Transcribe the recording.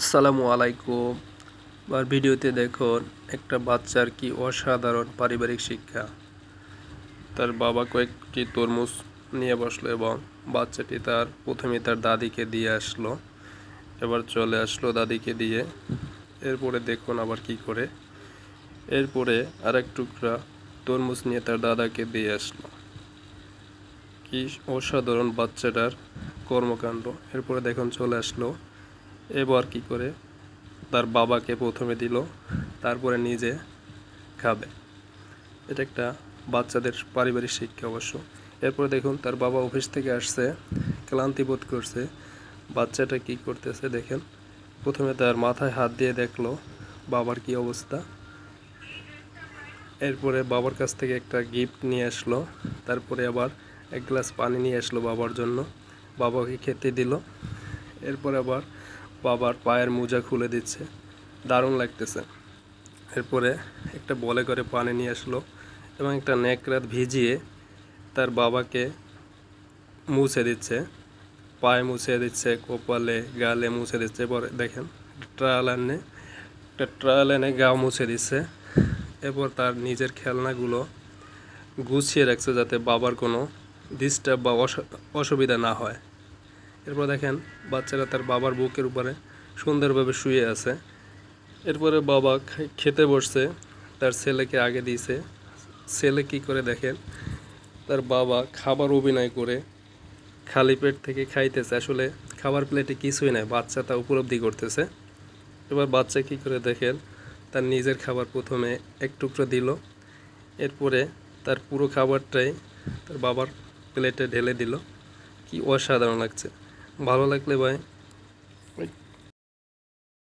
আসসালামু আলাইকুম। আর ভিডিওতে দেখুন, একটা বাচ্চার কি অসাধারণ পারিবারিক শিক্ষা। তার বাবা কয়েকটি তরমুজ নিয়ে বসল এবং বাচ্চাটি তার, প্রথমে তার দাদিকে দিয়ে আসলো। এবার চলে আসলো দাদিকে দিয়ে। এরপরে দেখুন আবার কি করে। এরপরে আর এক টুকরা তরমুজ নিয়ে তার দাদাকে দিয়ে আসলো। কি অসাধারণ বাচ্চাটার কর্মকাণ্ড। এরপরে দেখুন চলে আসলো এবার কি করে? তার বাবাকে প্রথমে দিল, তারপরে নিজে খাবে। এটা একটা বাচ্চাদের পারিবারিক শিক্ষা অবশ্য। এরপরে দেখুন, তার বাবা অফিস থেকে আসছে, ক্লান্তি বোধ করছে। বাচ্চাটা কি করতেছে দেখেন। প্রথমে তার মাথায় হাত দিয়ে দেখল, বাবার কি অবস্থা? এরপরে বাবার কাছ থেকে একটা গিফট নিয়ে আসলো, তারপরে আবার এক গ্লাস পানি নিয়ে আসলো বাবার জন্য। বাবাকে খেতে দিল। এরপরে আবার বাবার পায়ের মোজা খুলে দিচ্ছে। দারুণ লাগতেছে। এরপরে একটা বলে করে পানি নিয়ে আসলো এবং একটা নেকড়াত ভিজিয়ে তার বাবাকে মুছে দিচ্ছে, পায়ে মুছে দিচ্ছে, কপালে, গালে মুছে দিচ্ছে। পরে দেখেন ট্রায়াল এনে একটা ট্রায়াল এনে গা মুছে দিচ্ছে। এরপর তার নিজের খেলনাগুলো গুছিয়ে রাখছে যাতে বাবার কোনো ডিস্টার্ব বা অস- অসুবিধা না হয়। এরপর দেখেন বাচ্চারা তার বাবার বুকের উপরে সুন্দরভাবে শুয়ে আছে। এরপরে বাবা খেতে বসছে, তার ছেলেকে আগে দিয়েছে ছেলে কি করে দেখেন? তার বাবা খাবার অভিনয় করে খালি পেট থেকে খাইতেছে। আসলে খাবার প্লেটে কিছুই নাই, বাচ্চা তা উপলব্ধি করতেছে। এবার বাচ্চা কি করে দেখেন? তার নিজের খাবার প্রথমে এক টুকরো দিল। এরপরে তার পুরো খাবারটাই তার বাবার প্লেটে ঢেলে দিল। কি অসাধারণ লাগছে। ভালো লাগলে ভাই।